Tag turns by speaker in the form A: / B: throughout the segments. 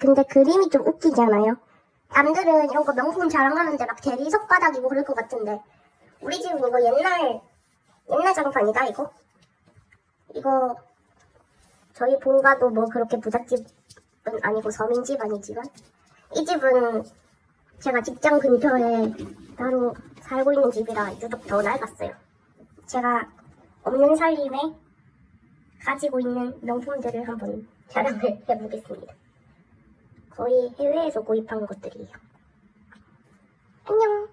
A: 근데 그림이 좀 웃기지 않아요? 남들은 이런 거 명품 자랑하는데 막 대리 석 바닥이고 그럴 것 같은데 우리 집은 이거 옛날 옛날 장판이다 이거 이거 저희 본가도 뭐 그렇게 부잣집은 아니고 서민집 아니지만 이 집은 제가 직장 근처에 따로 살고 있는 집이라 유독 더 낡았어요. 제가 없는 살림에 가지고 있는 명품들을 한번 자랑을 해보겠습니다. 거의 해외에서 구입한 것들이에요. 안녕.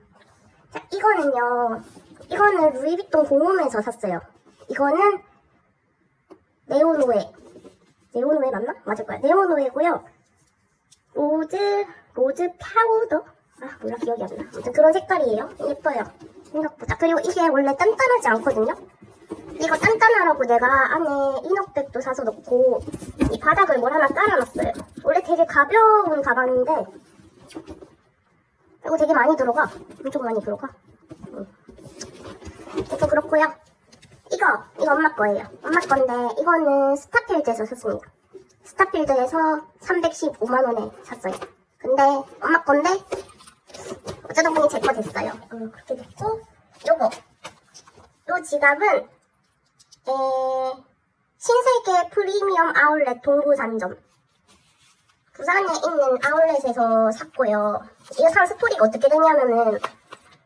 A: 자, 이거는요. 이거는 루이비통 공홈에서 샀어요. 이거는 네오노에. 네오노에 맞나? 맞을 거야. 네오노에고요. 로즈, 로즈 파우더? 아, 몰라, 기억이 안 나. 아무튼 그런 색깔이에요. 예뻐요. 생각보다. 그리고 이게 원래 단단하지 않거든요? 이거 단단하라고 내가 안에 이너백도 사서 넣고 이 바닥을 뭘 하나 깔아놨어요. 원래 되게 가벼운 가방인데 이거 되게 많이 들어가. 엄청 많이 들어가. 응. 그래서 그렇고요. 이거 이거 엄마 거예요. 엄마 건데 이거는 스타필드에서 샀습니다. 스타필드에서 315만 원에 샀어요. 근데 엄마 건데 어쩌다 보니 제 거 됐어요. 음, 그렇게 됐고 요거 요 지갑은 에, 신세계 프리미엄 아울렛 동부산점 부산에 있는 아울렛에서 샀고요. 이거 산 스토리가 어떻게 되냐면은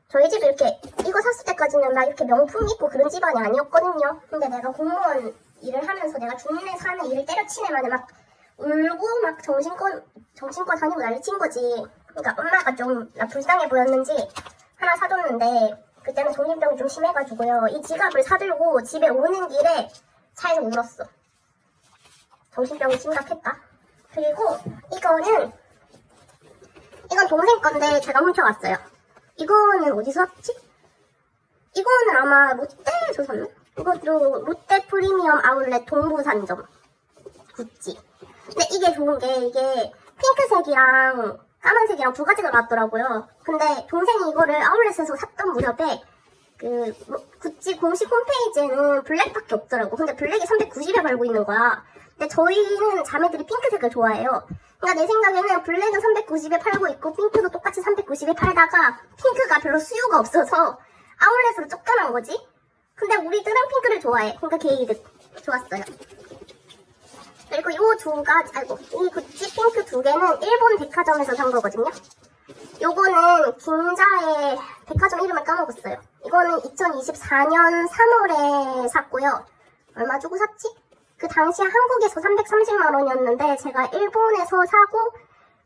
A: 저희 집 이렇게 이거 샀을 때까지는 막 이렇게 명품 있고 그런 집안이 아니었거든요. 근데 내가 공무원 일을 하면서 내가 중내 산에 일을 때려치네 만에 막 울고 막 정신과 정신과 다니고 난리 친 거지. 그러니까 엄마가 좀 나 불쌍해 보였는지 하나 사줬는데 그때는 정신병이 좀 심해가지고요. 이 지갑을 사들고 집에 오는 길에 차에서 울었어. 정신병이 심각했다. 그리고 이거는 이건 동생 건데 제가 훔쳐왔어요. 이거는 어디서 샀지? 이거는 아마 롯데에서 샀나? 이것도 롯데 프리미엄 아울렛 동부산점 구찌. 근데 이게 좋은 게 이게 핑크색이랑 까만색이랑 두 가지가 나왔더라고요. 근데 동생이 이거를 아울렛에서 샀던 무렵에 그 뭐, 구찌 공식 홈페이지에는 블랙밖에 없더라고. 근데 블랙이 390에 팔고 있는 거야. 근데 저희는 자매들이 핑크색을 좋아해요. 그러니까 내 생각에는 블랙은 390에 팔고 있고 핑크도 똑같이 390에 팔다가 핑크가 별로 수요가 없어서 아울렛으로 쫓겨난 거지. 근데 우리들은 핑크를 좋아해. 그러니까 게이득 좋았어요. 그리고 요두 가지, 아이고, 이 구찌 핑크 두 개는 일본 백화점에서 산 거거든요. 요거는 긴자의 백화점 이름을 까먹었어요. 이거는 2024년 3월에 샀고요. 얼마 주고 샀지? 그 당시에 한국에서 330만 원이었는데 제가 일본에서 사고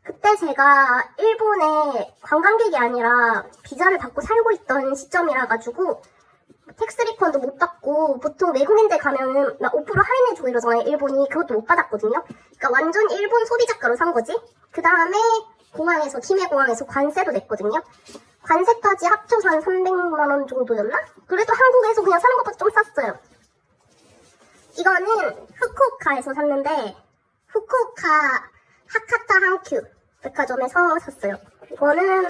A: 그때 제가 일본에 관광객이 아니라 비자를 받고 살고 있던 시점이라 가지고 텍스 리펀도 못 받고 보통 외국인들 가면은 막 5% 할인해주고 이러잖아요 일본이. 그것도 못 받았거든요. 그러니까 완전 일본 소비자가로 산 거지. 그 다음에 공항에서 김해 공항에서 관세도 냈거든요. 관세까지 합쳐서 한 300만 원 정도였나? 그래도 한국에서 그냥 사는 것보다 좀 쌌어요. 이거는 후쿠오카에서 샀는데 후쿠오카 하카타 한큐 백화점에서 샀어요. 이거는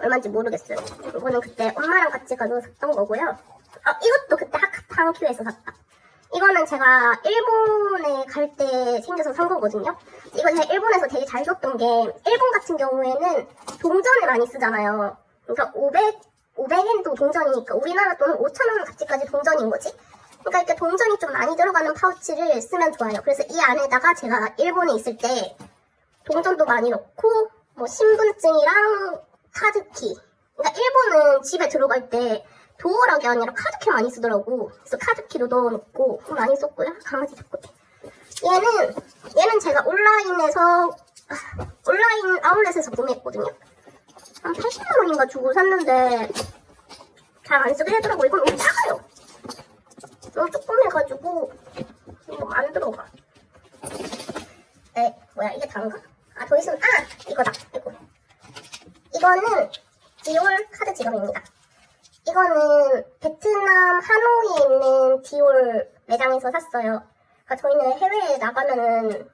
A: 얼마인지 모르겠어요. 이거는 그때 엄마랑 같이 가서 샀던 거고요. 아, 이것도 그때 하카타 한큐에서 샀다. 이거는 제가 일본에 갈때 챙겨서 산 거거든요. 이거 제가 일본에서 되게 잘 썼던 게 일본 같은 경우에는 동전을 많이 쓰잖아요. 그러니까 500, 500엔도 동전이니까 우리나라 돈 5천원 가치까지 동전인 거지. 그러니까 이렇게 동전이 좀 많이 들어가는 파우치를 쓰면 좋아요. 그래서 이 안에다가 제가 일본에 있을 때 동전도 많이 넣고 뭐 신분증이랑 카드키. 그러니까 일본은 집에 들어갈 때 도어락이 아니라 카드키 많이 쓰더라고. 그래서 카드키도 넣어놓고 많이 썼고요. 강아지 잡고. 얘는 얘는 제가 온라인에서 아, 온라인 아울렛에서 구매했거든요. 한 80만 원인가 주고 샀는데 잘 안 쓰게 되더라고. 이건 너무 작아요. 너무 조그매가지고 이거 안 들어가. 에 뭐야 이게 다인가? 아 더 있으면 아 이거다. 이거. 이거는 디올 카드 지갑입니다. 이거는 베트남 하노이에 있는 디올 매장에서 샀어요. 그러니까 저희는 해외에 나가면은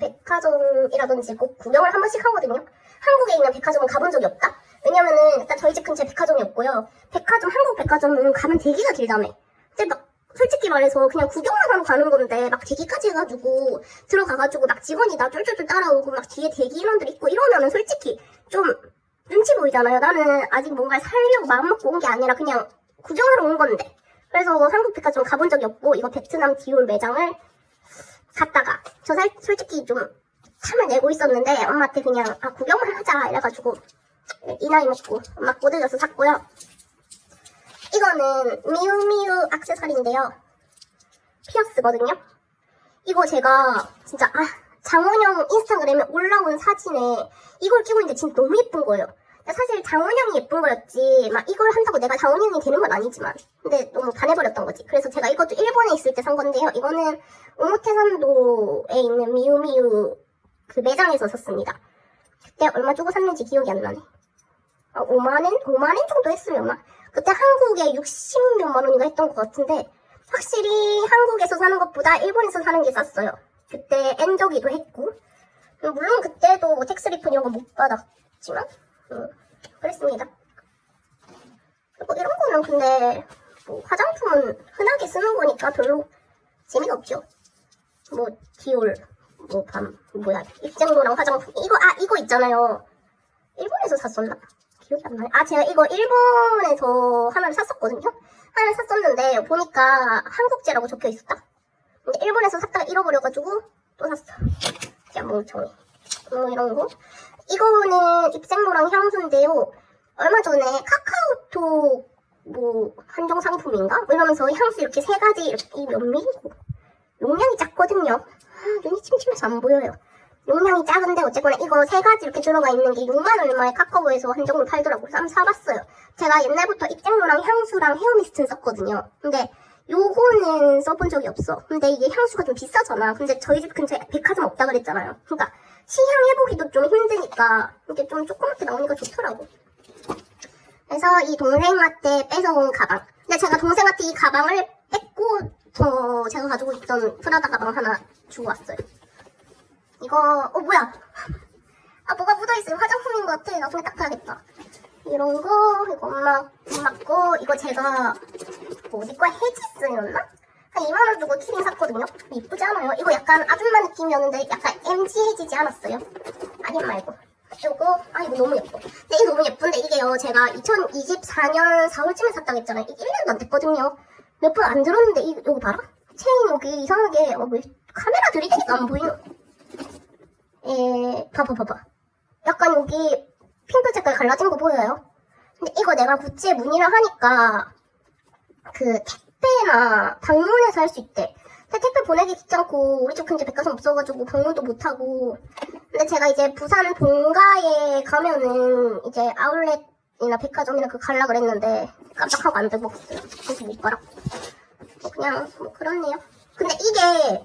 A: 백화점이라든지 꼭 구경을 한 번씩 하거든요. 한국에 있는 백화점은 가본 적이 없다? 왜냐면은 일단 저희 집 근처에 백화점이 없고요. 백화점, 한국 백화점은 가면 대기가 길다며. 근데 막 솔직히 말해서 그냥 구경만 하러 가는 건데 막 대기까지 해가지고 들어가가지고 막 직원이 나 쫄쫄쫄 따라오고 막 뒤에 대기 인원들 있고 이러면은 솔직히 좀 눈치 보이잖아요. 나는 아직 뭔가 살려고 마음먹고 온 게 아니라 그냥 구경하러 온 건데. 그래서 한국 백화점 가본 적이 없고 이거 베트남 디올 매장을 갔다가 저 살, 솔직히 좀 참을 내고 있었는데 엄마한테 그냥 아 구경만 하자 이래가지고 이 나이 먹고 엄마 꼬들겨서 샀고요. 이거는 미우미우 액세서리인데요. 피어스거든요. 이거 제가 진짜 아 장원영 인스타그램에 올라온 사진에 이걸 끼고 있는데 진짜 너무 예쁜 거예요. 사실 장원영이 예쁜 거였지 막 이걸 한다고 내가 장원영이 되는 건 아니지만 근데 너무 반해버렸던 거지. 그래서 제가 이것도 일본에 있을 때 산 건데요. 이거는 오모테산도에 있는 미우미우 그 매장에서 샀습니다. 그때 얼마 주고 샀는지 기억이 안 나네. 아, 5만원? 5만원 정도 했으려나? 그때 한국에 60몇만 원인가 했던 것 같은데, 확실히 한국에서 사는 것보다 일본에서 사는 게 쌌어요. 그때 엔저기도 했고, 음, 물론 그때도 뭐 텍스 리폰 이런 거 못 받았지만, 음, 그랬습니다. 그리고 이런 거는 근데, 뭐 화장품은 흔하게 쓰는 거니까 별로 재미가 없죠. 뭐, 디올, 뭐, 밤, 뭐야, 입장도랑 화장품. 이거, 아, 이거 있잖아요. 일본에서 샀었나? 기억이 안 나요. 아, 제가 이거 일본에서 하나를 샀었거든요? 하나를 샀었는데, 보니까 한국제라고 적혀 있었다? 근데 일본에서 샀다가 잃어버려가지고, 또 샀어. 야, 멍청이. 뭐, 이런 거. 이거는 입생로랑 향수인데요. 얼마 전에 카카오톡, 뭐, 한정 상품인가? 뭐 이러면서 향수 이렇게 세 가지, 이렇게 몇 밀리고. 용량이 작거든요. 아, 눈이 침침해서 안 보여요. 용량이 작은데 어쨌거나 이거 세 가지 이렇게 들어가 있는 게 6만 얼마에 카카오에서 한정으로 팔더라고요. 그래서 한번 사봤어요. 제가 옛날부터 입장로랑 향수랑 헤어미스트를 썼거든요. 근데 요거는 써본 적이 없어. 근데 이게 향수가 좀 비싸잖아. 근데 저희 집 근처에 백화점 없다 그랬잖아요. 그러니까 시향 해보기도 좀 힘드니까 이게 좀 조그맣게 나오니까 좋더라고. 그래서 이 동생한테 뺏어온 가방. 근데 제가 동생한테 이 가방을 뺏고 저 제가 가지고 있던 프라다 가방 하나 주고 왔어요. 이거 어 뭐야? 아 뭐가 묻어있어요. 화장품인 것 같아. 나중에 닦아야겠다. 이런 거 이거 엄마 엄마 거 이거 제가 거야 헤지스였나? 한 2만 원 주고 키링 샀거든요. 이쁘지 않아요? 이거 약간 아줌마 느낌이었는데 약간 MG 해지지 않았어요? 아님 말고. 요거 아 이거 너무 예뻐. 근데 이거 너무 예쁜데 이게요 제가 2024년 4월쯤에 샀다고 했잖아요. 이게 1년도 안 됐거든요. 몇 번 안 들었는데 이 요거 봐라. 체인 여기 이상하게 어, 왜 카메라 들이키니까 안 보이노? 에 봐봐 봐봐. 약간 여기 핑크 색깔 갈라진 거 보여요? 근데 이거 내가 구찌에 문의를 하니까 그 택배나 방문해서 할 수 있대. 택배 보내기 귀찮고 우리 집 근처 백화점 없어가지고 방문도 못하고 근데 제가 이제 부산 본가에 가면은 이제 아울렛이나 백화점이나 그 갈라 그랬는데 깜짝하고 안 되고. 그래서 못 가라. 뭐 그냥 뭐 그렇네요. 근데 이게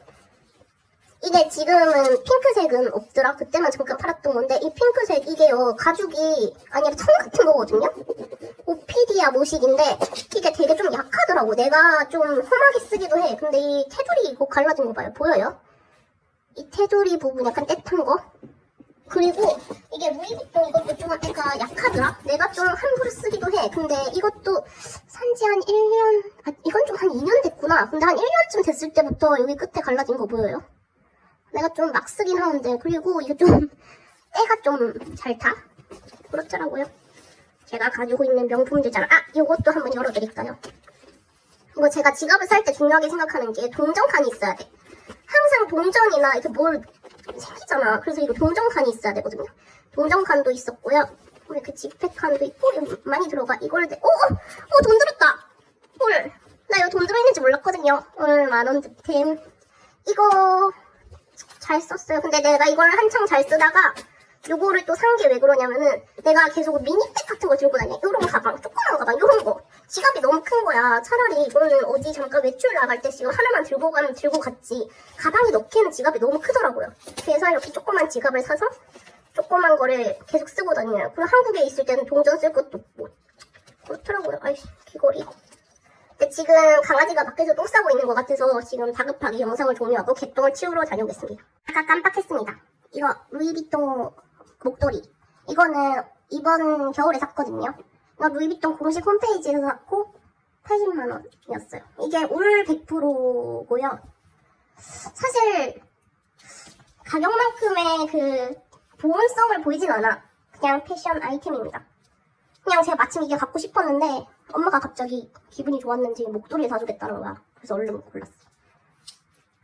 A: 이게 지금은 핑크색은 없더라. 그때만 잠깐 팔았던 건데 이 핑크색 이게요 가죽이 아니라 천 같은 거거든요. 오피디아 모식인데 이게 되게 좀 약하더라고. 내가 좀 험하게 쓰기도 해. 근데 이 테두리 이거 갈라진 거 봐요. 보여요? 이 테두리 부분 약간 떼탄 거. 그리고 이게 루이비통 이것도 좀 약간 약하더라. 내가 좀 함부로 쓰기도 해. 근데 이것도 산지 한 1년, 아, 이건 좀 한 2년 됐구나. 근데 한 1년쯤 됐을 때부터 여기 끝에 갈라진 거 보여요? 내가 좀 막 쓰긴 하는데 그리고 이게 좀 때가 좀 잘 타. 그렇더라고요. 제가 가지고 있는 명품들잖아. 아, 이것도 한번 열어드릴까요? 이거 제가 지갑을 살 때 중요하게 생각하는 게 동전칸이 있어야 돼. 항상 동전이나 이렇게 뭘 생기잖아. 그래서 이거 동전칸이 있어야 되거든요. 동전칸도 있었고요. 이렇게 지폐칸도 있고 많이 들어가. 이걸 대... 오, 오, 오, 돈 들었다. 헐, 나 이거 돈 들어있는지 몰랐거든요. 오늘 만원 득템. 이거 잘 썼어요. 근데 내가 이걸 한창 잘 쓰다가 요거를 또 산 게 왜 그러냐면은 내가 계속 미니백 같은 거 들고 다녀. 요런 가방, 조그만 가방, 요런 거. 지갑이 너무 큰 거야. 차라리 이거는 어디 잠깐 외출 나갈 때 지금 하나만 들고 가면 들고 갔지. 가방에 넣기에는 지갑이 너무 크더라고요. 그래서 이렇게 조그만 지갑을 사서 조그만 거를 계속 쓰고 다녀요. 그리고 한국에 있을 때는 동전 쓸 것도 없고. 그렇더라고요. 아이씨, 귀걸이. 근데 지금 강아지가 밖에서 똥 싸고 있는 것 같아서 지금 다급하게 영상을 종료하고 개똥을 치우러 다녀오겠습니다. 아까 깜빡했습니다. 이거 루이비통 목도리. 이거는 이번 겨울에 샀거든요. 이거 루이비통 공식 홈페이지에서 샀고 80만 원이었어요. 이게 올 100%고요. 사실 가격만큼의 그 보온성을 보이진 않아. 그냥 패션 아이템입니다. 그냥 제가 마침 이게 갖고 싶었는데 엄마가 갑자기 기분이 좋았는지 목도리를 사주겠다는 거야. 그래서 얼른 골랐어.